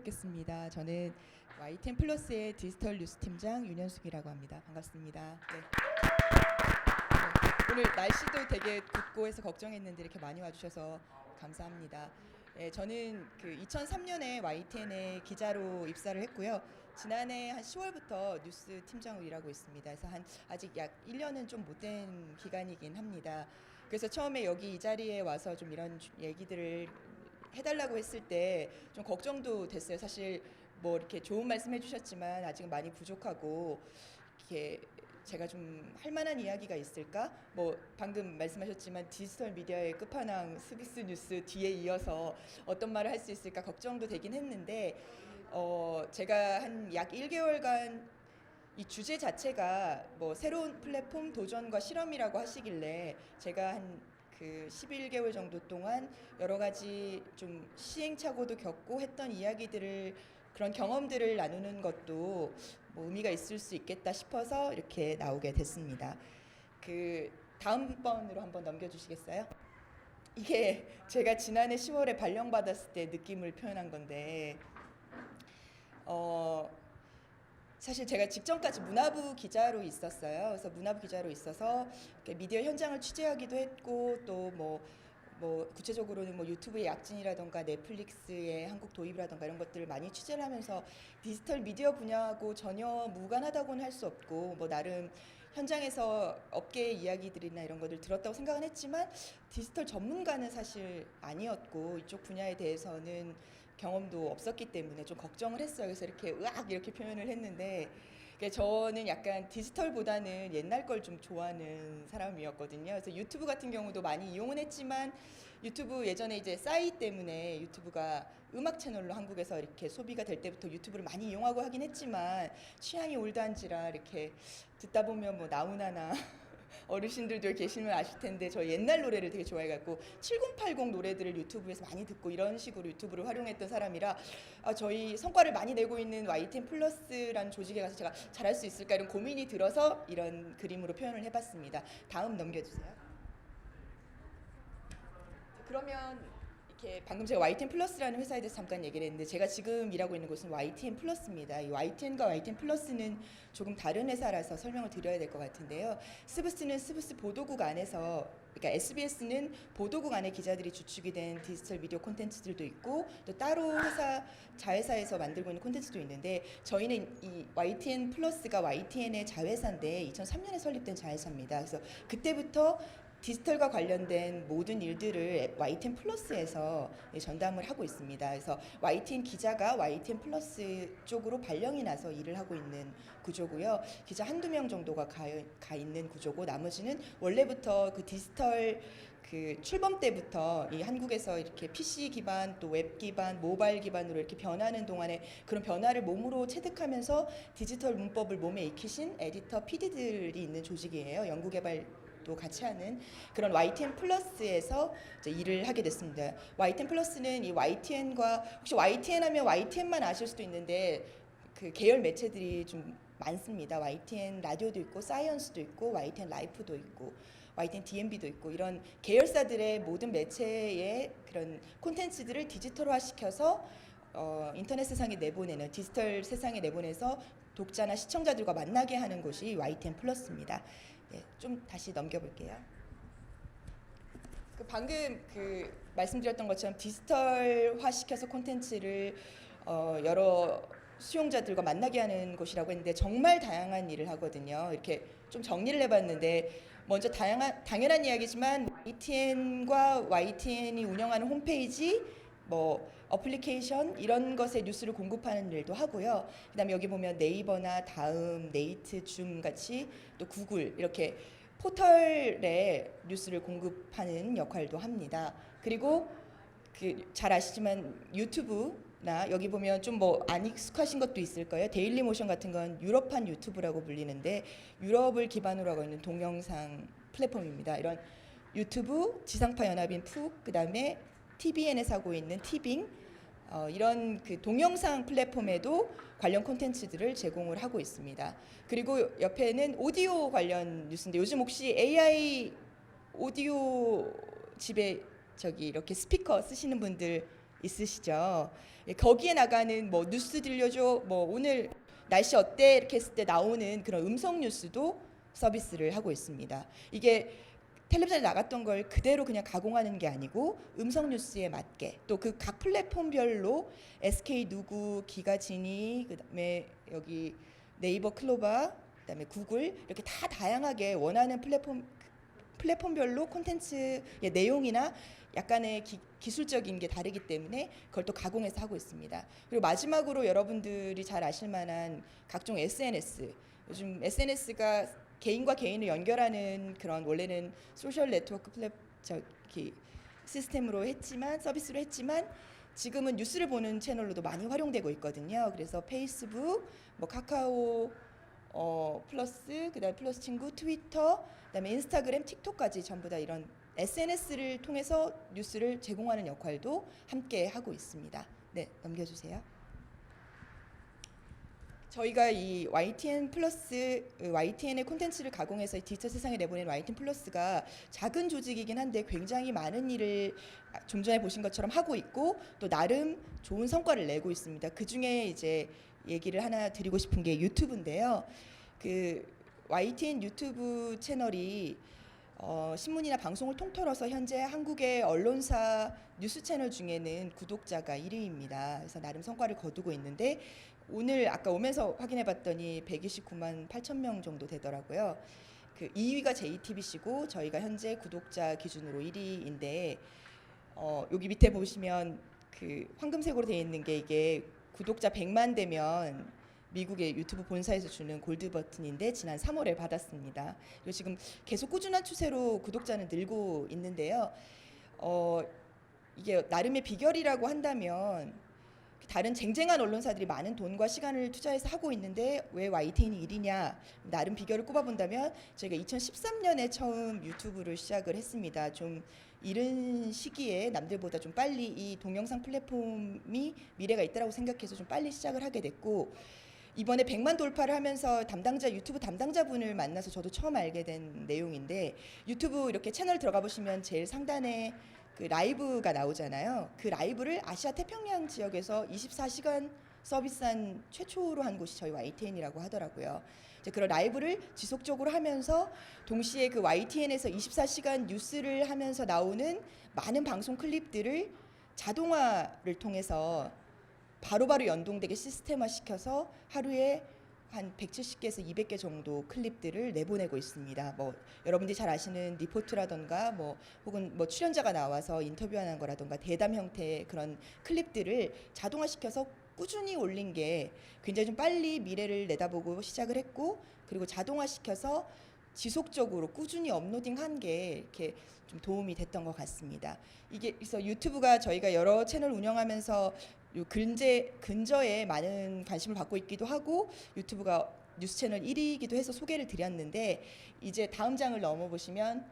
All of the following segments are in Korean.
뵙겠습니다. 저는 YTN 플러스의 디지털 뉴스 팀장 윤현숙이라고 합니다. 반갑습니다. 네. 네, 오늘 날씨도 되게 덥고 해서 걱정했는데 이렇게 많이 와주셔서 감사합니다. 네, 저는 그 2003년에 YTN에 기자로 입사를 했고요. 지난해 한 10월부터 뉴스 팀장으로 일하고 있습니다. 그래서 한 아직 약 1년은 좀 못된 기간이긴 합니다. 그래서 처음에 여기 이 자리에 와서 좀 이런 주- 얘기들을 해달라고 했을 때 좀 걱정도 됐어요. 사실 뭐 이렇게 좋은 말씀 해주셨지만 아직 은 많이 부족하고 이렇게 제가 좀 할 만한 이야기가 있을까? 뭐 방금 말씀하셨지만 디지털 미디어의 끝판왕 스비스 뉴스 뒤에 이어서 어떤 말을 할 수 있을까 걱정도 되긴 했는데 어 제가 한 약 1개월간 이 주제 자체가 뭐 새로운 플랫폼 도전과 실험이라고 하시길래 제가 한 그 11개월 정도 동안 여러 가지 좀 시행착오도 겪고 했던 이야기들을 그런 경험들을 나누는 것도 뭐 의미가 있을 수 있겠다 싶어서 이렇게 나오게 됐습니다. 그 다음 번으로 한번 넘겨주시겠어요? 이게 제가 지난해 10월에 발령받았을 때 느낌을 표현한 건데 어 사실 제가 직전까지 문화부 기자로 있었어요. 그래서 문화부 기자로 있어서 미디어 현장을 취재하기도 했고 또뭐 뭐 구체적으로는 뭐 유튜브의 약진이라던가 넷플릭스의 한국 도입이라던가 이런 것들을 많이 취재를 하면서 디지털 미디어 분야하고 전혀 무관하다고는 할 수 없고 뭐 나름 현장에서 업계의 이야기들이나 이런 것들 들었다고 생각은 했지만 디지털 전문가는 사실 아니었고 이쪽 분야에 대해서는 경험도 없었기 때문에 좀 걱정을 했어요. 그래서 이렇게 으악 이렇게 표현을 했는데 그러니까 저는 약간 디지털보다는 옛날 걸 좀 좋아하는 사람이었거든요. 그래서 유튜브 같은 경우도 많이 이용은 했지만 유튜브 예전에 이제 싸이 때문에 유튜브가 음악 채널로 한국에서 이렇게 소비가 될 때부터 유튜브를 많이 이용하고 하긴 했지만 취향이 올드한지라 이렇게 듣다 보면 뭐 나훈아나 어르신들도 계시면 아실 텐데 저 옛날 노래를 되게 좋아해갖고 7080 노래들을 유튜브에서 많이 듣고 이런 식으로 유튜브를 활용했던 사람이라 아, 저희 성과를 많이 내고 있는 YTN 플러스라는 조직에 가서 제가 잘할 수 있을까 이런 고민이 들어서 이런 그림으로 표현을 해봤습니다. 다음 넘겨주세요. 그러면 이렇게 방금 제가 YTN 플러스라는 회사에 대해서 잠깐 얘기를 했는데 제가 지금 일하고 있는 곳은 YTN 플러스입니다. 이 YTN과 YTN 플러스는 조금 다른 회사라서 설명을 드려야 될 것 같은데요. 스브스는 스브스 보도국 안에서 그러니까 SBS는 보도국 안에 기자들이 주축이 된 디지털 미디어 콘텐츠들도 있고 또 따로 회사 자회사에서 만들고 있는 콘텐츠도 있는데 저희는 이 YTN 플러스가 YTN의 자회사인데 2003년에 설립된 자회사입니다. 그래서 그때부터 디지털과 관련된 모든 일들을 YTN 플러스에서 전담을 하고 있습니다. 그래서 YTN 기자가 YTN 플러스 쪽으로 발령이 나서 일을 하고 있는 구조고요. 기자 한두 명 정도가 가, 가 있는 구조고 나머지는 원래부터 그 디지털 그 출범 때부터 이 한국에서 이렇게 PC 기반 또 웹 기반 모바일 기반으로 이렇게 변하는 동안에 그런 변화를 몸으로 체득하면서 디지털 문법을 몸에 익히신 에디터 PD들이 있는 조직이에요. 연구개발 도 같이 하는 그런 YTN 플러스에서 일을 하게 됐습니다. YTN 플러스는 이 YTN과 혹시 YTN 하면 YTN만 아실 수도 있는데 그 계열 매체들이 좀 많습니다. YTN 라디오도 있고 사이언스도 있고 YTN 라이프도 있고 YTN DMB도 있고 이런 계열사들의 모든 매체의 그런 콘텐츠들을 디지털화 시켜서 어, 인터넷 세상에 내보내는 디지털 세상에 내보내서 독자나 시청자들과 만나게 하는 곳이 YTN 플러스입니다. 네, 좀 다시 넘겨볼게요. 그 방금 그 말씀드렸던 것처럼 디지털화 시켜서 콘텐츠를 어, 여러 수용자들과 만나게 하는 곳이라고 했는데 정말 다양한 일을 하거든요. 이렇게 좀 정리를 해봤는데 먼저 다양한 당연한 이야기지만 YTN과 YTN이 운영하는 홈페이지 뭐 어플리케이션 이런 것에 뉴스를 공급하는 일도 하고요. 그다음에 여기 보면 네이버나 다음, 네이트, 줌 같이 또 구글 이렇게 포털에 뉴스를 공급하는 역할도 합니다. 그리고 그 잘 아시지만 유튜브나 여기 보면 좀 뭐 안 익숙하신 것도 있을 거예요. 데일리 모션 같은 건 유럽판 유튜브라고 불리는데 유럽을 기반으로 하고 있는 동영상 플랫폼입니다. 이런 유튜브, 지상파 연합인 푹, 그다음에 TVN에서 하고 있는 티빙 어, 이런 그 동영상 플랫폼에도 관련 콘텐츠들을 제공을 하고 있습니다. 그리고 옆에는 오디오 관련 뉴스인데 요즘 혹시 AI 오디오 집에 저기 이렇게 스피커 쓰시는 분들 있으시죠? 예, 거기에 나가는 뭐 뉴스 들려줘, 뭐 오늘 날씨 어때 이렇게 했을 때 나오는 그런 음성 뉴스도 서비스를 하고 있습니다. 이게 텔레비전에 나갔던 걸 그대로 그냥 가공하는 게 아니고 음성 뉴스에 맞게 또 그 각 플랫폼별로 SK 누구, 기가 지니 그다음에 여기 네이버 클로바 그다음에 구글 이렇게 다 다양하게 원하는 플랫폼 플랫폼별로 콘텐츠의 내용이나 약간의 기, 기술적인 게 다르기 때문에 그걸 또 가공해서 하고 있습니다. 그리고 마지막으로 여러분들이 잘 아실 만한 각종 SNS 요즘 SNS가 개인과 개인을 연결하는 그런 원래는 소셜 네트워크 플랫 저기 시스템으로 했지만 서비스로 했지만 지금은 뉴스를 보는 채널로도 많이 활용되고 있거든요. 그래서 페이스북, 뭐 카카오 어, 플러스, 그다음 에 플러스 친구, 트위터, 그다음에 인스타그램, 틱톡까지 전부 다 이런 SNS를 통해서 뉴스를 제공하는 역할도 함께 하고 있습니다. 네, 넘겨주세요. 저희가 이 YTN 플러스 YTN의 콘텐츠를 가공해서 이 디지털 세상에 내보낸 YTN 플러스가 작은 조직이긴 한데 굉장히 많은 일을 좀 전에 보신 것처럼 하고 있고 또 나름 좋은 성과를 내고 있습니다. 그 중에 이제 얘기를 하나 드리고 싶은 게 유튜브인데요. 그 YTN 유튜브 채널이 어, 신문이나 방송을 통틀어서 현재 한국의 언론사 뉴스 채널 중에는 구독자가 1위입니다. 그래서 나름 성과를 거두고 있는데 오늘 아까 오면서 확인해 봤더니 129만 8천 명 정도 되더라고요. 그 2위가 JTBC고 저희가 현재 구독자 기준으로 1위인데 어, 여기 밑에 보시면 그 황금색으로 되어 있는 게 이게 구독자 100만 되면 미국의 유튜브 본사에서 주는 골드 버튼인데 지난 3월에 받았습니다. 그리고 지금 계속 꾸준한 추세로 구독자는 늘고 있는데요. 어, 이게 나름의 비결이라고 한다면 다른 쟁쟁한 언론사들이 많은 돈과 시간을 투자해서 하고 있는데 왜 YTN이 1위냐? 나름 비결을 꼽아본다면 저희가 2013년에 처음 유튜브를 시작을 했습니다. 좀 이른 시기에 남들보다 좀 빨리 이 동영상 플랫폼이 미래가 있다라고 생각해서 좀 빨리 시작을 하게 됐고 이번에 100만 돌파를 하면서 담당자 유튜브 담당자분을 만나서 저도 처음 알게 된 내용인데 유튜브 이렇게 채널 들어가 보시면 제일 상단에 그 라이브가 나오잖아요. 그 라이브를 아시아 태평양 지역에서 24시간 서비스한 최초로 한 곳이 저희 YTN이라고 하더라고요. 이제 그런 라이브를 지속적으로 하면서 동시에 그 YTN에서 24시간 뉴스를 하면서 나오는 많은 방송 클립들을 자동화를 통해서 바로바로 연동되게 시스템화 시켜서 하루에 한 170개에서 200개 정도 클립들을 내보내고 있습니다. 뭐 여러분들이 잘 아시는 리포트라던가 뭐 혹은 뭐 출연자가 나와서 인터뷰하는 거라던가 대담 형태의 그런 클립들을 자동화시켜서 꾸준히 올린 게 굉장히 좀 빨리 미래를 내다보고 시작을 했고 그리고 자동화시켜서 지속적으로 꾸준히 업로딩한 게 이렇게 좀 도움이 됐던 것 같습니다. 이게 그래서 유튜브가 저희가 여러 채널 운영하면서 요 근제 근저에 많은 관심을 받고 있기도 하고 유튜브가 뉴스 채널 1위이기도 해서 소개를 드렸는데 이제 다음 장을 넘어 보시면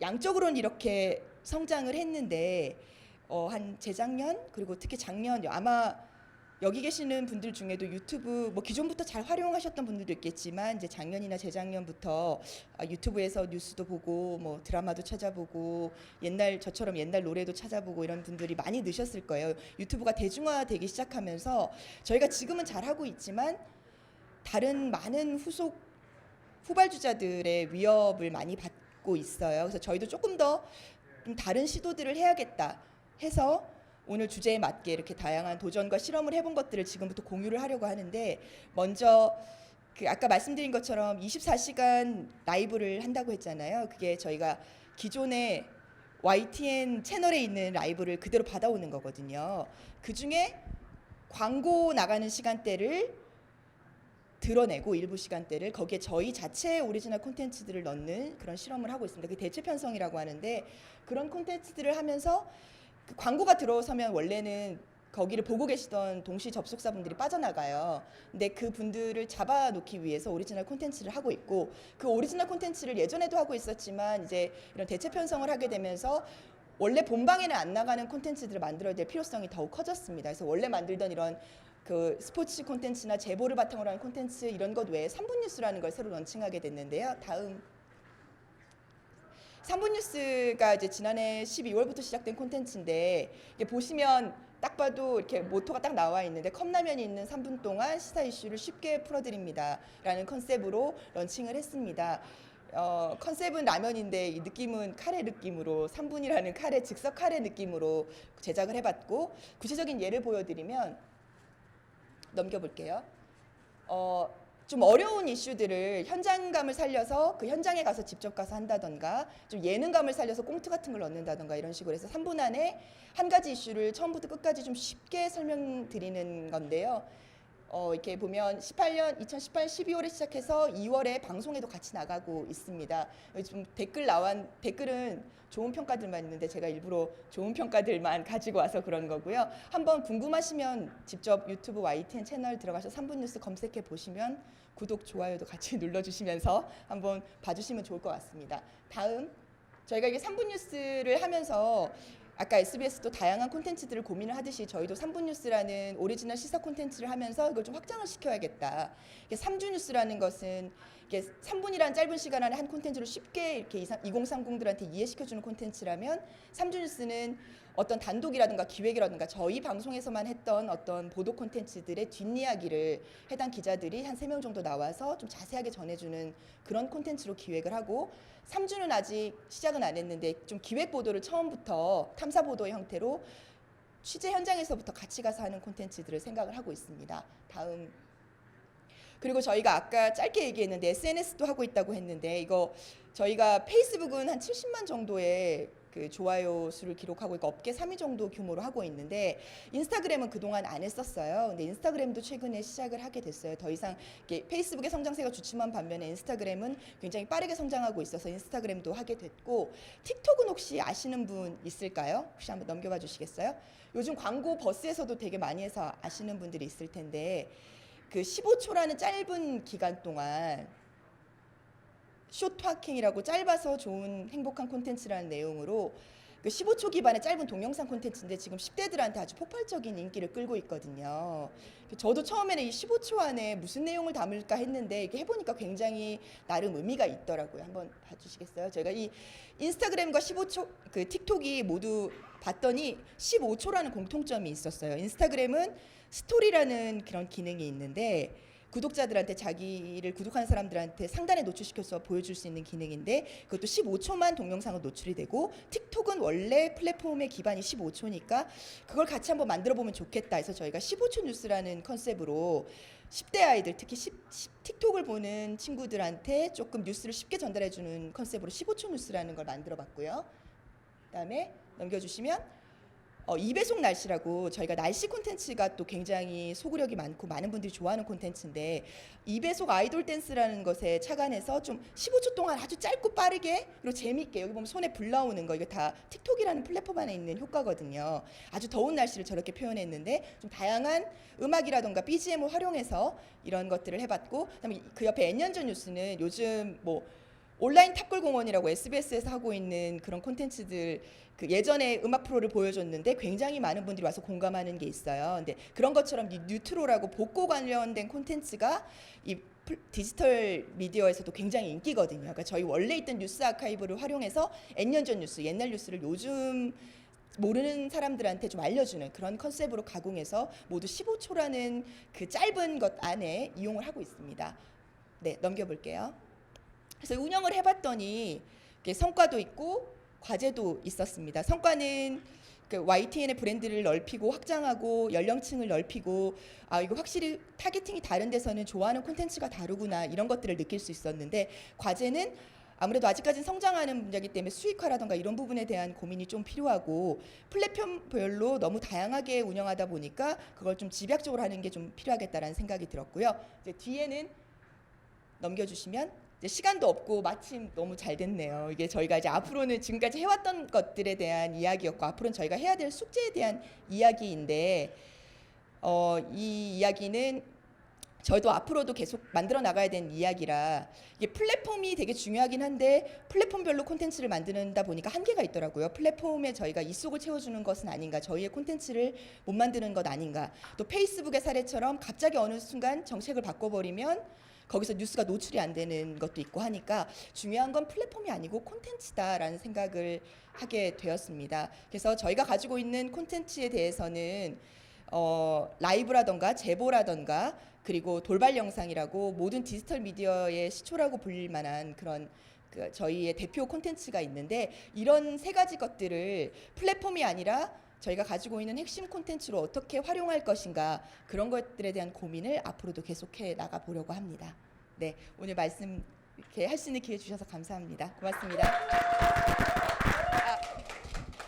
양적으로는 이렇게 성장을 했는데 어, 한 재작년 그리고 특히 작년 아마 여기 계시는 분들 중에도 유튜브 뭐 기존부터 잘 활용하셨던 분들도 있겠지만 이제 작년이나 재작년부터 아, 유튜브에서 뉴스도 보고 뭐 드라마도 찾아보고 옛날 저처럼 옛날 노래도 찾아보고 이런 분들이 많이 느셨을 거예요. 유튜브가 대중화되기 시작하면서 저희가 지금은 잘 하고 있지만 다른 많은 후속 후발주자들의 위협을 많이 받고 있어요. 그래서 저희도 조금 더 좀 다른 시도들을 해야겠다 해서 오늘 주제에 맞게 이렇게 다양한 도전과 실험을 해본 것들을 지금부터 공유를 하려고 하는데 먼저 그 아까 말씀드린 것처럼 24시간 라이브를 한다고 했잖아요. 그게 저희가 기존에 YTN 채널에 있는 라이브를 그대로 받아오는 거거든요. 그 중에 광고 나가는 시간대를 드러내고 일부 시간대를 거기에 저희 자체의 오리지널 콘텐츠들을 넣는 그런 실험을 하고 있습니다. 그 대체 편성이라고 하는데 그런 콘텐츠들을 하면서 그 광고가 들어서면 원래는 거기를 보고 계시던 동시 접속사분들이 빠져나가요. 근데 그 분들을 잡아놓기 위해서 오리지널 콘텐츠를 하고 있고 그 오리지널 콘텐츠를 예전에도 하고 있었지만 이제 이런 대체 편성을 하게 되면서 원래 본방에는 안 나가는 콘텐츠들을 만들어야 될 필요성이 더욱 커졌습니다. 그래서 원래 만들던 이런 그 스포츠 콘텐츠나 제보를 바탕으로 하는 콘텐츠 이런 것 외에 3분 뉴스라는 걸 새로 런칭하게 됐는데요. 다음 3분 뉴스가 이제 지난해 12월부터 시작된 콘텐츠인데 이게 보시면 딱 봐도 이렇게 모토가 딱 나와 있는데 컵라면이 있는 3분 동안 시사 이슈를 쉽게 풀어드립니다 라는 컨셉으로 런칭을 했습니다. 어, 컨셉은 라면인데 이 느낌은 카레 느낌으로 3분이라는 카레 즉석 카레 느낌으로 제작을 해봤고 구체적인 예를 보여드리면 넘겨볼게요. 어, 좀 어려운 이슈들을 현장감을 살려서 그 현장에 가서 직접 가서 한다던가 좀 예능감을 살려서 꽁트 같은 걸 넣는다던가 이런 식으로 해서 3분 안에 한 가지 이슈를 처음부터 끝까지 좀 쉽게 설명드리는 건데요. 어, 이렇게 보면 18년 2018 12월에 시작해서 2월에 방송에도 같이 나가고 있습니다. 좀 댓글 나온 댓글은 좋은 평가들만 있는데 제가 일부러 좋은 평가들만 가지고 와서 그런 거고요. 한번 궁금하시면 직접 유튜브 YTN 채널 들어가서 3분 뉴스 검색해 보시면 구독 좋아요도 같이 눌러 주시면서 한번 봐 주시면 좋을 것 같습니다. 다음 저희가 이게 3분 뉴스를 하면서 아까 SBS도 다양한 콘텐츠들을 고민을 하듯이 저희도 3분 뉴스라는 오리지널 시사 콘텐츠를 하면서 이걸 좀 확장을 시켜야겠다. 이게 3주 뉴스라는 것은 이게 3분이라는 짧은 시간 안에 한 콘텐츠를 쉽게 이렇게 2030들한테 이해시켜주는 콘텐츠라면 3주 뉴스는 어떤 단독이라든가 기획이라든가 저희 방송에서만 했던 어떤 보도 콘텐츠들의 뒷이야기를 해당 기자들이 한 세 명 정도 나와서 좀 자세하게 전해주는 그런 콘텐츠로 기획을 하고 3주는 아직 시작은 안 했는데 좀 기획 보도를 처음부터 탐사 보도의 형태로 취재 현장에서부터 같이 가서 하는 콘텐츠들을 생각을 하고 있습니다. 다음 그리고 저희가 아까 짧게 얘기했는데 SNS도 하고 있다고 했는데 이거 저희가 페이스북은 한 70만 정도의 그 좋아요 수를 기록하고 있고 업계 3위 정도 규모로 하고 있는데 인스타그램은 그동안 안 했었어요. 근데 인스타그램도 최근에 시작을 하게 됐어요. 더 이상 페이스북의 성장세가 주춤한 반면에 인스타그램은 굉장히 빠르게 성장하고 있어서 인스타그램도 하게 됐고 틱톡은 혹시 아시는 분 있을까요? 혹시 한번 넘겨봐 주시겠어요? 요즘 광고 버스에서도 되게 많이 해서 아시는 분들이 있을 텐데 그 15초라는 짧은 기간 동안 쇼트워킹이라고 짧아서 좋은 행복한 콘텐츠라는 내용으로 그 15초 기반의 짧은 동영상 콘텐츠인데 지금 10대들한테 아주 폭발적인 인기를 끌고 있거든요. 저도 처음에는 이 15초 안에 무슨 내용을 담을까 했는데 이게 해보니까 굉장히 나름 의미가 있더라고요. 한번 봐주시겠어요? 제가 이 인스타그램과 15초 그 틱톡이 모두 봤더니 15초라는 공통점이 있었어요. 인스타그램은 스토리라는 그런 기능이 있는데 구독자들한테 자기를 구독하는 사람들한테 상단에 노출시켜서 보여줄 수 있는 기능인데 그것도 15초만 동영상으로 노출이 되고 틱톡은 원래 플랫폼의 기반이 15초니까 그걸 같이 한번 만들어 보면 좋겠다 해서 저희가 15초 뉴스라는 컨셉으로 10대 아이들 특히 10, 10 틱톡을 보는 친구들한테 조금 뉴스를 쉽게 전달해 주는 컨셉으로 15초 뉴스라는 걸 만들어 봤고요. 그다음에 넘겨 주시면 어, 2배속 날씨라고 저희가 날씨 콘텐츠가 또 굉장히 소구력이 많고 많은 분들이 좋아하는 콘텐츠인데 2배속 아이돌 댄스라는 것에 착안해서 좀 15초 동안 아주 짧고 빠르게 그리고 재밌게 여기 보면 손에 불 나오는 거 이거 다 틱톡이라는 플랫폼 안에 있는 효과거든요. 아주 더운 날씨를 저렇게 표현했는데 좀 다양한 음악이라던가 BGM을 활용해서 이런 것들을 해봤고 그다음에 그 옆에 N년전 뉴스는 요즘 뭐 온라인 탑골 공원이라고 SBS에서 하고 있는 그런 콘텐츠들 그 예전에 음악 프로를 보여줬는데 굉장히 많은 분들이 와서 공감하는 게 있어요. 근데 그런 것처럼 이 뉴트로라고 복고 관련된 콘텐츠가 이 플- 디지털 미디어에서도 굉장히 인기거든요. 그러니까 저희 원래 있던 뉴스 아카이브를 활용해서 N년 전 뉴스, 옛날 뉴스를 요즘 모르는 사람들한테 좀 알려주는 그런 컨셉으로 가공해서 모두 15초라는 그 짧은 것 안에 이용을 하고 있습니다. 네, 넘겨볼게요. 그래서 운영을 해봤더니 성과도 있고 과제도 있었습니다. 성과는 그 YTN의 브랜드를 넓히고 확장하고 연령층을 넓히고 아 이거 확실히 타겟팅이 다른 데서는 좋아하는 콘텐츠가 다르구나 이런 것들을 느낄 수 있었는데 과제는 아무래도 아직까지는 성장하는 분야이기 때문에 수익화라던가 이런 부분에 대한 고민이 좀 필요하고 플랫폼별로 너무 다양하게 운영하다 보니까 그걸 좀 집약적으로 하는 게 좀 필요하겠다라는 생각이 들었고요. 이제 뒤에는 넘겨주시면 시간도 없고 마침 너무 잘 됐네요. 이게 저희가 이제 앞으로는 지금까지 해왔던 것들에 대한 이야기였고 앞으로는 저희가 해야 될 숙제에 대한 이야기인데 어, 이 이야기는 저도 앞으로도 계속 만들어 나가야 되는 이야기라 이게 플랫폼이 되게 중요하긴 한데 플랫폼별로 콘텐츠를 만드는다 보니까 한계가 있더라고요. 플랫폼에 저희가 입속을 채워주는 것은 아닌가, 저희의 콘텐츠를 못 만드는 것 아닌가. 또 페이스북의 사례처럼 갑자기 어느 순간 정책을 바꿔버리면 거기서 뉴스가 노출이 안 되는 것도 있고 하니까 중요한 건 플랫폼이 아니고 콘텐츠다라는 생각을 하게 되었습니다. 그래서 저희가 가지고 있는 콘텐츠에 대해서는 어, 라이브라던가 제보라던가 그리고 돌발 영상이라고 모든 디지털 미디어의 시초라고 불릴 만한 그런 그 저희의 대표 콘텐츠가 있는데 이런 세 가지 것들을 플랫폼이 아니라 저희가 가지고 있는 핵심 콘텐츠로 어떻게 활용할 것인가 그런 것들에 대한 고민을 앞으로도 계속해 나가 보려고 합니다. 네, 오늘 말씀 이렇게 할 수 있는 기회 주셔서 감사합니다. 고맙습니다.